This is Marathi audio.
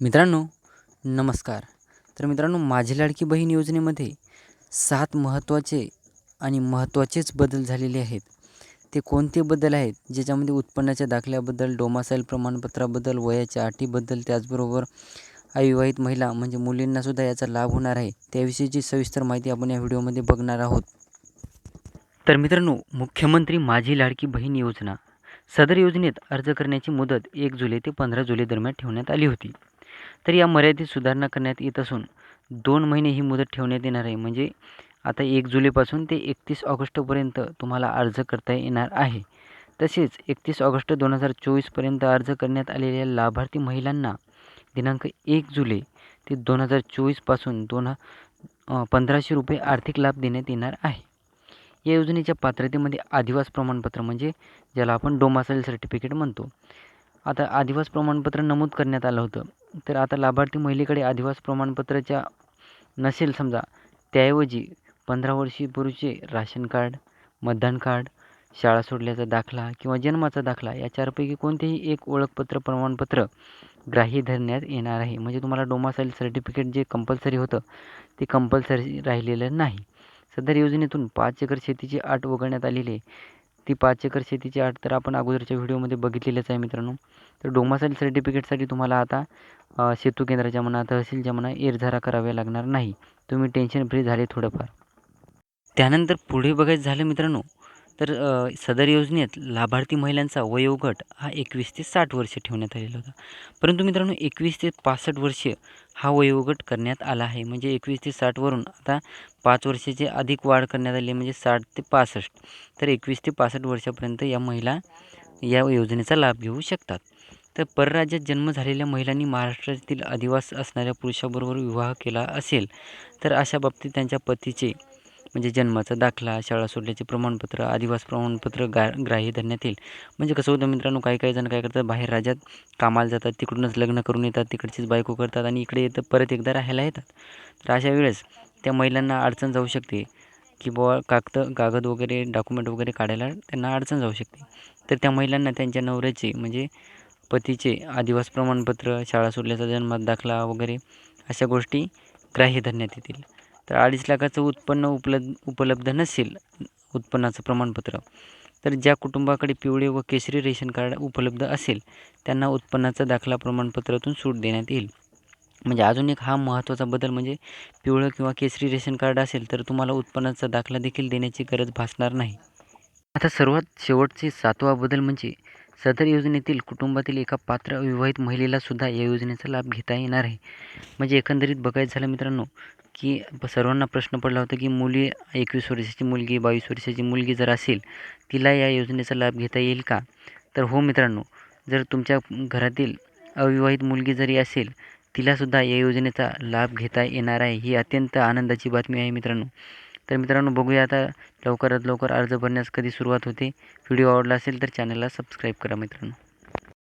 मित्रांनो नमस्कार. तर मित्रांनो माझी लाडकी बहीण योजनेमध्ये सात महत्त्वाचे आणि महत्त्वाचेच बदल झालेले आहेत. ते कोणते बदल आहेत? ज्याच्यामध्ये उत्पन्नाच्या दाखल्याबद्दल डोमासाईल प्रमाणपत्राबद्दल वयाच्या अटीबद्दल त्याचबरोबर अविवाहित महिला म्हणजे मुलींनासुद्धा याचा लाभ होणार आहे त्याविषयीची सविस्तर माहिती आपण या व्हिडिओमध्ये बघणार आहोत. तर मित्रांनो मुख्यमंत्री माझी लाडकी बहीण योजना. सदर योजनेत अर्ज करण्याची मुदत एक जुलै ते पंधरा जुलै दरम्यान ठेवण्यात आली होती. तर या मर्यादेत सुधारणा करण्यात येत असून दोन महिने ही मुदत ठेवण्यात येणार आहे. म्हणजे आता एक जुलैपासून ते एकतीस ऑगस्टपर्यंत तुम्हाला अर्ज करता येणार आहे. तसेच एकतीस ऑगस्ट दोन हजार चोवीसपर्यंत अर्ज करण्यात आलेल्या लाभार्थी महिलांना दिनांक एक जुलै ते दोन हजार चोवीसपासून दोन पंधराशे रुपये आर्थिक लाभ देण्यात येणार आहे. या योजनेच्या पात्रतेमध्ये आदिवास प्रमाणपत्र म्हणजे ज्याला आपण डोमासाईल सर्टिफिकेट म्हणतो. आता आदिवास प्रमाणपत्र नमूद करण्यात आलं होतं. तर आता लाभार्थी महिलेकडे आदिवास प्रमाणपत्राच्या नसेल समजा त्याऐवजी पंधरा वर्षीय राशन कार्ड मतदान कार्ड शाळा सोडल्याचा दाखला किंवा जन्माचा दाखला या चारपैकी कोणतेही एक ओळखपत्र प्रमाणपत्र ग्राह्य धरण्यात येणार आहे. म्हणजे तुम्हाला डोमासाईल सर्टिफिकेट जे कंपल्सरी होतं ते कंपल्सरी राहिलेलं नाही. सदर योजनेतून पाच एकर शेतीची आट वगळण्यात आलेली आहे. ती पाच एकर शेतीची अट तर आपण अगोदरच्या व्हिडिओमध्ये बघितलेलंच आहे मित्रांनो. तर डोमासाईल सर्टिफिकेटसाठी तुम्हाला आता सेतू केंद्राच्या म्हणा तहसीलच्या म्हणा एरझारा कराव्या लागणार नाही. तुम्ही टेन्शन फ्री झाले थोडंफार. त्यानंतर पुढे बघायचं झालं मित्रांनो तर सदर योजनेत लाभार्थी महिलांचा वयोगट हा एकवीस ते साठ वर्ष ठेवण्यात आलेला होता. परंतु मित्रांनो एकवीस ते पासष्ट वर्ष हा वयोगट करण्यात आला आहे. म्हणजे एकवीस ते साठवरून आता पाच वर्षाची अधिक वाढ करण्यात आली म्हणजे साठ ते पासष्ट. तर एकवीस ते पासष्ट वर्षापर्यंत या महिला या योजनेचा लाभ घेऊ शकतात. तर परराज्यात जन्म झालेल्या महिलांनी महाराष्ट्रातील अधिवास असणाऱ्या पुरुषाबरोबर विवाह केला असेल तर अशा बाबतीत त्यांच्या पतीचे म्हणजे जन्माचा दाखला शाळा सोडल्याचे प्रमाणपत्र आदिवास प्रमाणपत्र गा ग्राह्य धरण्यात येईल. म्हणजे कसं होतं मित्रांनो काही काही जण काय करतात बाहेर राज्यात कामाला जातात तिकडूनच लग्न करून येतात तिकडचीच बायको करतात आणि इकडे येतं परत एकदा राहायला येतात. तर अशा वेळेस त्या महिलांना अडचण जाऊ शकते की बुवा कागद कागद वगैरे डॉक्युमेंट वगैरे काढायला त्यांना अडचण जाऊ शकते. तर त्या महिलांना त्यांच्या नवऱ्याचे म्हणजे पतीचे आदिवास प्रमाणपत्र शाळा सोडल्याचा जन्मात दाखला वगैरे अशा गोष्टी ग्राह्य धरण्यात येतील. तर अडीच लाखाचं उत्पन्न उपलब्ध उपलब्ध नसेल उत्पन्नाचं प्रमाणपत्र तर ज्या कुटुंबाकडे पिवळे व केशरी रेशन कार्ड उपलब्ध असेल त्यांना उत्पन्नाचा दाखला प्रमाणपत्रातून सूट देण्यात येईल. म्हणजे अजून एक हा महत्त्वाचा बदल म्हणजे पिवळं किंवा केसरी रेशन कार्ड असेल तर तुम्हाला उत्पन्नाचा दाखला देखील देण्याची गरज भासणार नाही. आता सर्वात शेवटचे सातवा बदल म्हणजे सदर योजनेतील कुटुंबातील एका पात्र अविवाहित महिलेला सुद्धा या योजनेचा लाभ घेता येणार आहे. म्हणजे एकंदरीत बघायचं झालं मित्रांनो की सर्वांना प्रश्न पडला होता की मुली एकवीस वर्षाची मुलगी बावीस वर्षाची मुलगी जर असेल तिला या योजनेचा लाभ घेता येईल का? तर हो मित्रांनो जर तुमच्या घरातील अविवाहित मुलगी जरी असेल तिलासुद्धा या योजनेचा लाभ घेता येणार आहे. ही अत्यंत आनंदाची बातमी आहे मित्रांनो. तर मित्रांनो बघूया आता लवकरात लवकर अर्ज भरण्यास कधी सुरुवात होते. व्हिडिओ आवडला असेल तर चॅनलला सबस्क्राईब करा मित्रांनो.